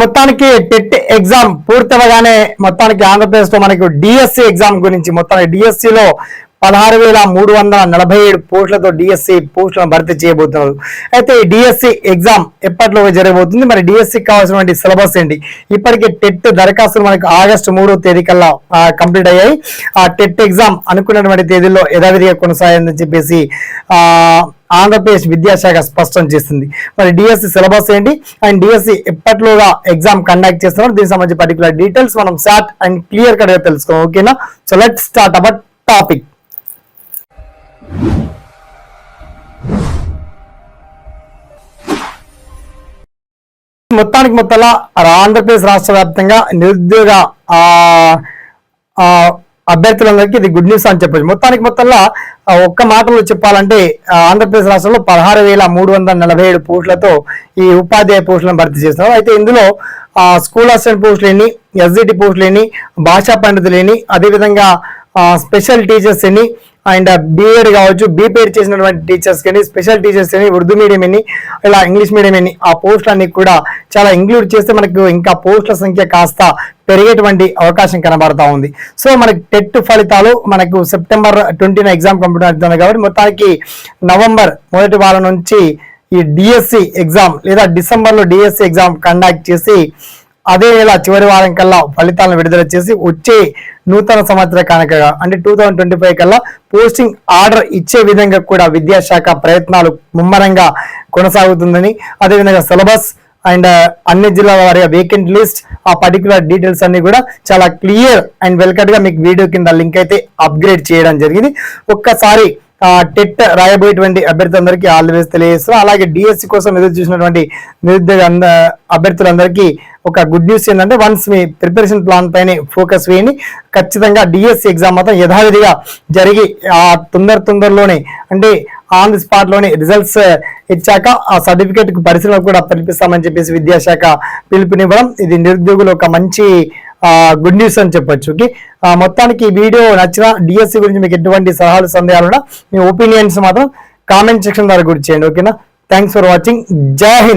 మొత్తానికి TET exam పూర్తవగానే మొత్తానికి ఆంధ్రప్రదేశ్లో మనకు డిఎస్సి ఎగ్జామ్ గురించి మొత్తానికి డిఎస్సి లో పదహారు వేల మూడు వందల నలభై ఏడు పోస్టులతో డిఎస్సి పోస్టులను భర్తీ చేయబోతున్నారు. అయితే ఈ డిఎస్సి ఎగ్జామ్ ఎప్పట్లో జరగబోతుంది? మరి డిఎస్సి కావాల్సినటువంటి సిలబస్ ఏంటి? ఇప్పటికే టెట్ దరఖాస్తులు మనకు ఆగస్టు మూడో తేదీ కల్లా కంప్లీట్ అయ్యాయి. ఆ టెట్ ఎగ్జామ్ అనుకున్నటువంటి తేదీల్లో యథావిధిగా కొనసాగిందని చెప్పేసి ఆ ఆంధ్రప్రదేశ్ విద్యాశాఖ స్పష్టం చేసింది మరి డిఎస్సి సిలబస్ ఏంటి? అండ్ డిఎస్సి ఎప్పట్లోగా ఎగ్జామ్ కండక్ట్ చేస్తున్నారు దీనికి సంబంధించి పర్టికులర్ డీటెయిల్స్ మనం షార్ట్ అండ్ క్లియర్ కట్గా ఓకేనా so let start our topic మొత్తానికి మొత్తంలో ఆంధ్రప్రదేశ్ రాష్ట్ర వ్యాప్తంగా నిరుద్యోగ అభ్యర్థులందరికీ ఇది గుడ్ న్యూస్ అని చెప్పచ్చు. మొత్తానికి మొత్తంలో ఒక్క మాటలో చెప్పాలంటే ఆంధ్రప్రదేశ్ రాష్ట్రంలో పదహారు వేల మూడు వందల నలభై ఏడు పోస్టులతో ఈ ఉపాధ్యాయ పోస్టులను భర్తీ చేస్తున్నారు. అయితే ఇందులో స్కూల్ అసిస్టెంట్ పోస్టులు ఎన్ని ఎస్జిటి పోస్టులు ఎన్ని భాషా పండితులు ఎన్ని అదేవిధంగా స్పెషల్ టీచర్స్ ఎన్ని అండ్ బీఎడ్ కావచ్చు బీపీఎడ్ చేసినటువంటి టీచర్స్ కానీ స్పెషల్ టీచర్స్ కానీ ఉర్దూ మీడియం అని ఇలా ఇంగ్లీష్ మీడియం అని ఆ పోస్టులన్నీ కూడా చాలా ఇంక్లూడ్ చేస్తే మనకు ఇంకా పోస్టుల సంఖ్య కాస్త పెరిగేటువంటి అవకాశం కనబడతా ఉంది. సో మనకి టెట్ ఫలితాలు మనకు సెప్టెంబర్ ట్వంటీన ఎగ్జామ్ కంప్యూటర్ అవుతుంది కాబట్టి మొత్తానికి నవంబర్ మొదటి వారం నుంచి ఈ డిఎస్సి ఎగ్జామ్ లేదా డిసెంబర్లో డిఎస్సి ఎగ్జామ్ కండక్ట్ చేసి అదే నెల చివరి వారం కల్లా ఫలితాలను విడుదల చేసి వచ్చే నూతన సంవత్సర కానుకగా అంటే టూ థౌజండ్ ట్వంటీ ఫైవ్ కల్లా పోస్టింగ్ ఆర్డర్ ఇచ్చే విధంగా కూడా విద్యాశాఖ ప్రయత్నాలు ముమ్మరంగా కొనసాగుతుందని అదేవిధంగా సిలబస్ అండ్ uh, అన్ని జిల్లాల వారిగా వేకెంట్ లిస్ట్ ఆ పర్టికులర్ డీటెయిల్స్ అన్ని కూడా చాలా క్లియర్ అండ్ వెల్కట్గా మీకు వీడియో కింద లింక్ అయితే అప్గ్రేడ్ చేయడం జరిగింది. ఒక్కసారి టెట్ రాయబోయేటువంటి అభ్యర్థులందరికీ ఆల్ ది బెస్ట్ తెలియజేస్తున్నాం అలాగే డిఎస్సి కోసం ఎదురు చూసినటువంటి నిరుద్యోగ అంద- అభ్యర్థులందరికీ ఒక గుడ్ న్యూస్ ఏంటంటే వన్స్ మీ ప్రిపరేషన్ ప్లాన్ పైన ఫోకస్ వేయండి. ఖచ్చితంగా డిఎస్సి ఎగ్జామ్ మాత్రం యథావిధిగా జరిగి ఆ తొందర తొందరలోనే అంటే ఆన్ ది స్పాట్లోనే రిజల్ట్స్ ఇచ్చాక ఆ సర్టిఫికేట్కు పరిశీలన కూడా పిలిపిస్తామని చెప్పేసి విద్యాశాఖ పిలుపునివ్వడం ఇది నిరుద్యోగులు ఒక మంచి గుడ్ న్యూస్ అని చెప్పొచ్చు. ఓకే ఆ, మొత్తానికి ఈ వీడియో నచ్చిన డిఎస్సి గురించి మీకు ఎటువంటి సలహాలు సందేహాలున్నా మీ ఒపీనియన్స్ మాత్రం కామెంట్ సెక్షన్ ద్వారా గురించి చేయండి. ఓకేనా థ్యాంక్స్ ఫర్ వాచింగ్ జై హింద్